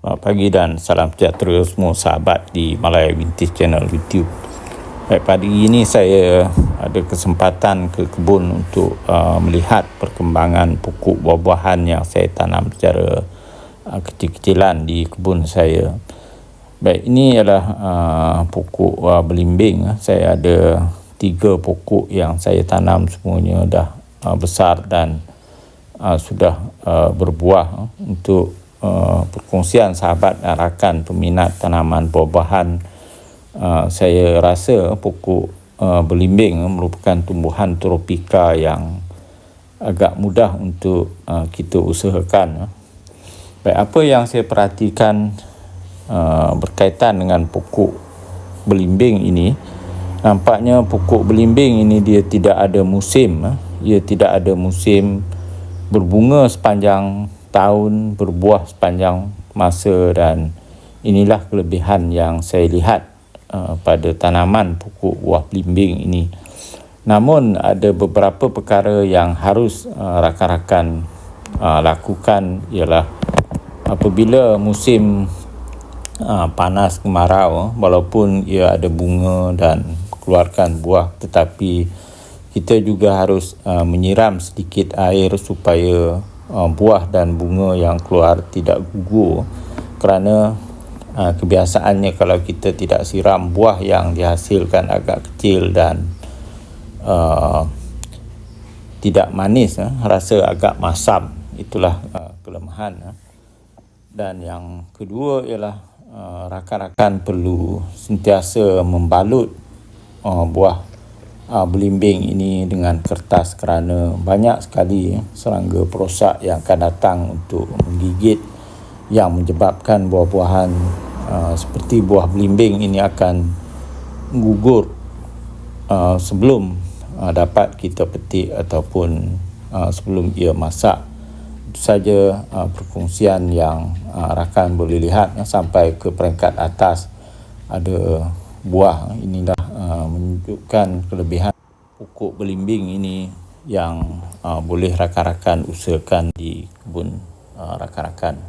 Selamat pagi dan salam sejahtera semua sahabat di Malaya Vintage Channel YouTube. Baik, pagi ini saya ada kesempatan ke kebun untuk uh, melihat perkembangan pokok buah-buahan yang saya tanam secara uh, kecil-kecilan di kebun saya. Baik, ini adalah uh, pokok uh, belimbing. Saya ada tiga pokok yang saya tanam semuanya dah uh, besar dan uh, sudah uh, berbuah untuk uh, perkongsian sahabat dan rakan peminat tanaman buah-buahan uh, saya rasa pokok uh, belimbing merupakan tumbuhan tropika yang agak mudah untuk uh, kita usahakan baik apa yang saya perhatikan uh, berkaitan dengan pokok belimbing ini nampaknya pokok belimbing ini dia tidak ada musim uh. ia tidak ada musim berbunga sepanjang tahun, berbuah sepanjang masa dan inilah kelebihan yang saya lihat uh, pada tanaman pokok buah belimbing ini. Namun ada beberapa perkara yang harus uh, rakan-rakan uh, lakukan ialah apabila musim uh, panas kemarau walaupun ia ada bunga dan keluarkan buah tetapi kita juga harus uh, menyiram sedikit air supaya uh, buah dan bunga yang keluar tidak gugur kerana uh, kebiasaannya kalau kita tidak siram buah yang dihasilkan agak kecil dan uh, tidak manis uh, rasa agak masam itulah uh, kelemahan uh. dan yang kedua ialah rakan-rakan perlu sentiasa membalut buah uh, belimbing ini dengan kertas kerana banyak sekali ya, serangga perosak yang akan datang untuk menggigit yang menyebabkan buah-buahan uh, seperti buah belimbing ini akan gugur uh, sebelum uh, dapat kita petik ataupun uh, sebelum ia masak. Itu saja uh, perkongsian yang uh, rakan boleh lihat uh, sampai ke peringkat atas. Ada buah inilah uh, menunjukkan kelebihan pokok belimbing ini yang uh, boleh rakan-rakan usahakan di kebun uh, rakan-rakan.